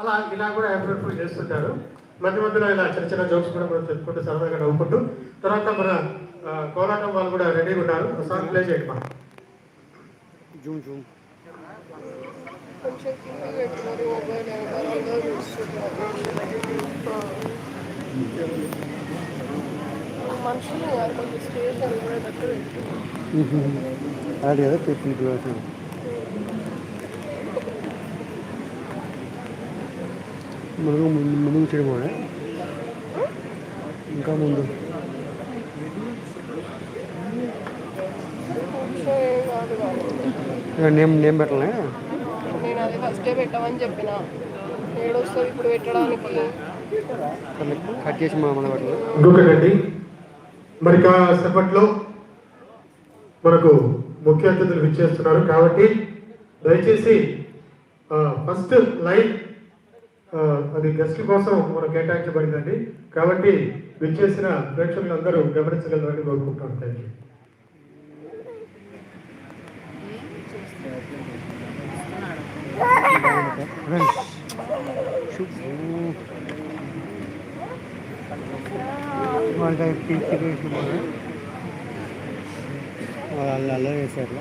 అలా ఇలా కూడా ఏర్పాటు చేస్తుంటారు. మధ్య మధ్యలో ఇలా చిన్న చిన్న జోక్స్ కూడా మనం చెప్పుకుంటూ సరదాగా నవ్వుకుంటూ తర్వాత మన కోలాటం వాళ్ళు కూడా రెడీగా ఉన్నారు. సాంగ్ ప్లే చేయండి మనం జూమ్ జూమ్. మనుషులు. అది కదా చెప్పింది క్లాస్ మనకు ముందు ముందుకు చేయమా ఇంకా ముందు. నేమ్ నేమ్ పెట్టలే నేను అది ఫస్టే పెట్టమని చెప్పిన. ఏడొస్తుంది ఇప్పుడు పెట్టడానికి. కట్ చేసి మా మన ఇంకొకటండి మరి కాసేపట్లో మనకు ముఖ్య అతిథులు విచ్చేస్తున్నారు. కాబట్టి దయచేసి ఫస్ట్ లైన్ అది గెస్ట్ కోసం మనకు కేటాయించబడిందండి. కాబట్టి విచ్చేసిన ప్రేక్షకులందరూ గమనించగలరని కోరుకుంటాను థ్యాంక్ యూ వాళ్ళకి వాళ్ళు అలా వేశారు.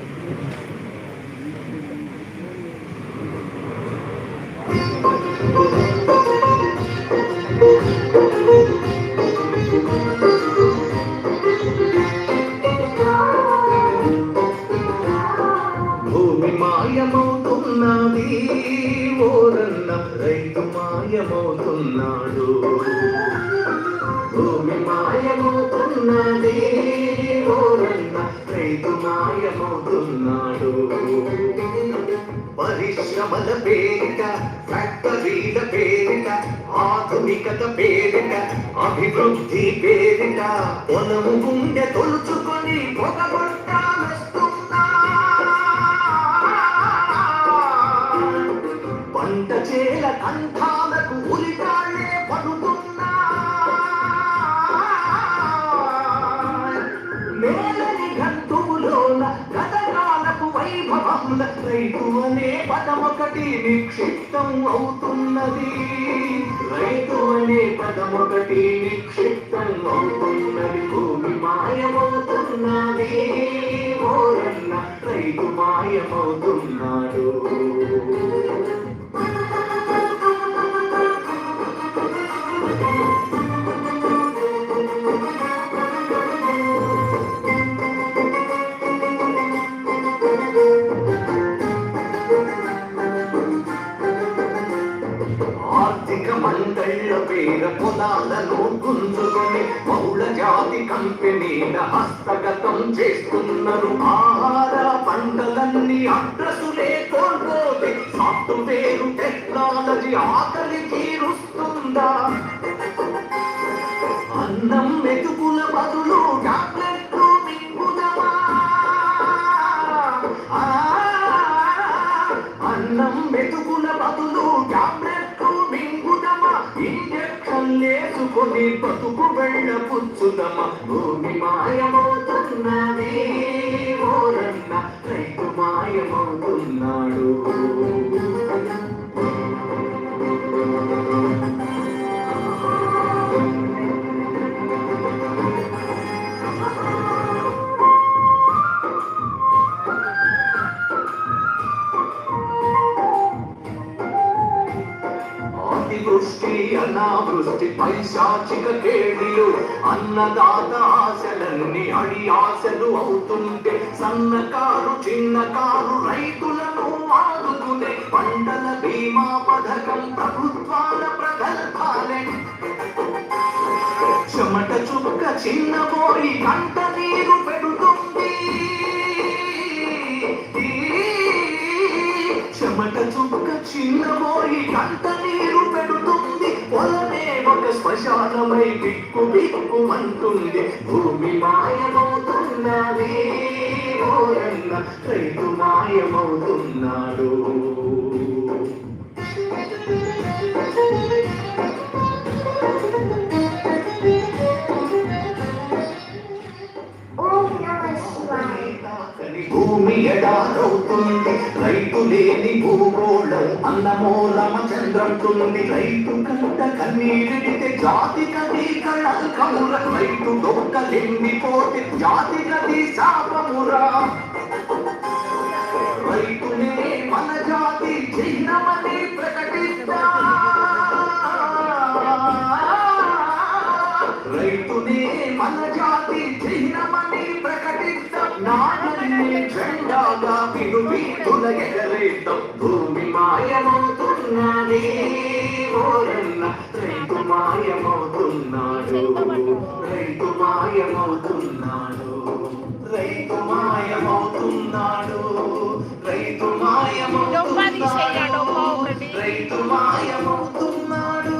భూమి మాయమవుతున్నది ఓరన్న రైతు మాయమవుతున్నాడు. భూమి మాయమవుతున్నది ఓరన్న రైతు మాయమవుతున్నాడు. పరిశ్రమల పేరిట ఫ్యాక్టరీల పేరిట ఆధునికత పేరిట అభివృద్ధి పేరిట పొలము గుండె తొలుచుకొని పంట చేల కంఠాలకు ఉలికాళ్ళే రైతు అనే పదమొకటి నిక్షిప్తం అవుతున్నది. రైతు అనే పదమొకటి నిక్షిప్తం అవుతున్నది. భూమి మాయమవుతున్నది. ఓరన్న రైతు మాయమవుతున్నాడు. పొలాలను గుంజుకొని బహుళ జాతి కంపెనీల హస్తగతం చేస్తున్నారు. ఆహార పంటలన్నీ అడ్రసులే కోల్పోతే సాఫ్ట్వేర్ టెక్నాలజీ ఆకలి తీరుస్తుందా? అన్నం మెదు నీ బతుకు వెళ్ళ పుచ్చుదమా? భూమి మాయమవుతున్నది ఓరన్న రైతు మాయమవుతున్నాడు. అన్నదాత ఆశలన్నీ అడి ఆశలు అవుతుంటే సన్నకారు చిన్నకారు రైతులను ఆదుకునే పంటల బీమా పథకం ప్రభుత్వాల ప్రగల్భాలే. చెమట చుక్క చిన్నబోయి కంట నీరు పెడుతుంది. చెమట చుక్క చిన్నబోయి కంట నీరు శ్మశానమై బిక్కు బిక్కు అంటుంది భూమి మాయమవుతున్నది ఓరన్న రైతు మాయమవుతున్నాడు భూమి ఎడారవుతుంది రైతు లేని భూగోళం అన్నమో రామచంద్రం రామచంద్రంటుంది రైతు కట్ట కన్నీరిడితే జాతి కది కళకముర రైతు డొక్కలెండిపోతే జాతి కది శాపమురా భూమి మాయమవుతున్నది ఓరన్న రైతు మాయమవుతున్నాడు. రైతు మాయమవుతున్నాడు. రైతు మాయమవుతున్నాడు. రైతు మాయమవుతున్నాడు. రైతు మాయమవుతున్నాడు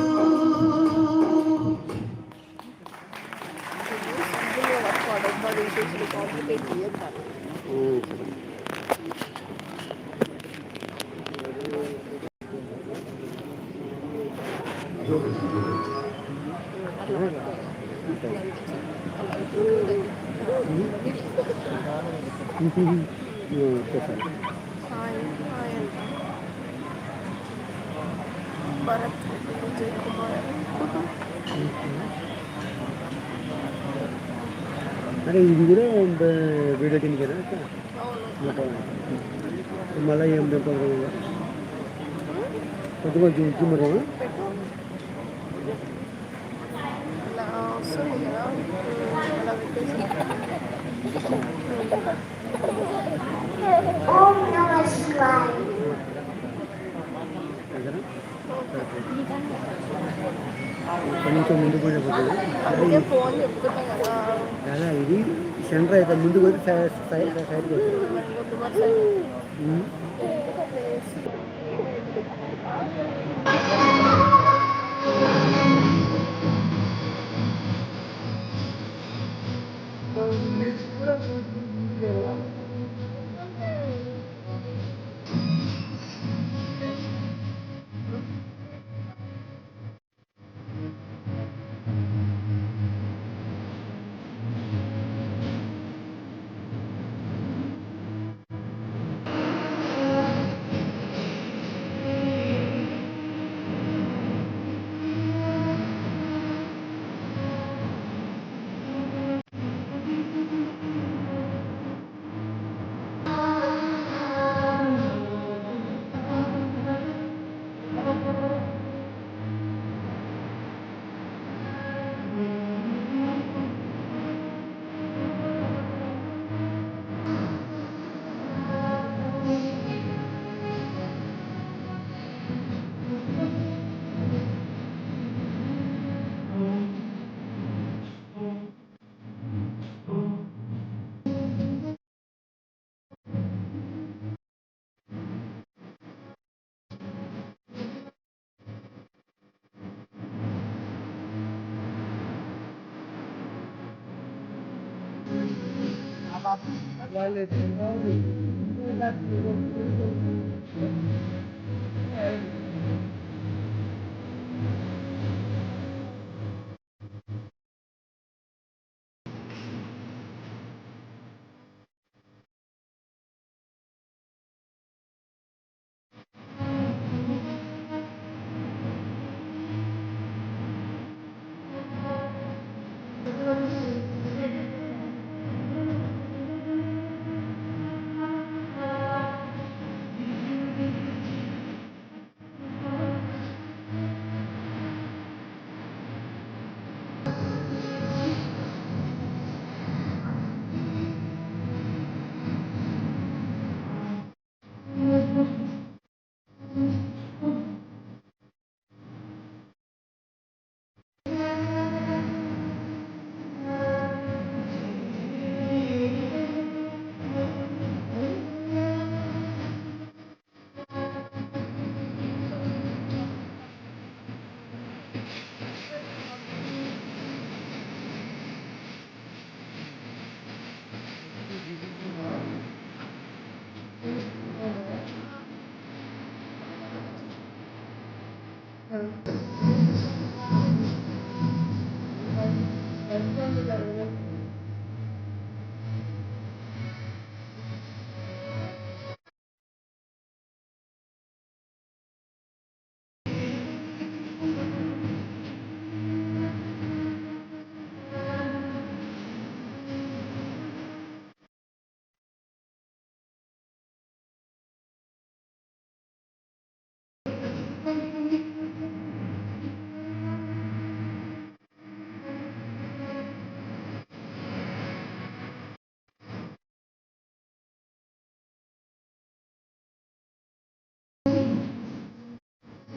డబ్బా తీసేసి కాంప్లికేట్ చేయొద్దాను వచ్చేసాను హాయ్ హాయ్ అంట భరత్ విజయ్ కుమార్ అరే ఇది కూడా బ- వీడియో కిందకేనా అక్క? అవును మళ్ళీ ఏం చెప్పాలి కొద్దిగా చూమరా అలా పెట్టేసి కొంచెం ముందు కూడా కదా ఇది సెంటర్ అయితే ముందు పోయి side side mistura tudo, sei lá. weil es genauso ist. 응.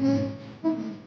Mm-hmm.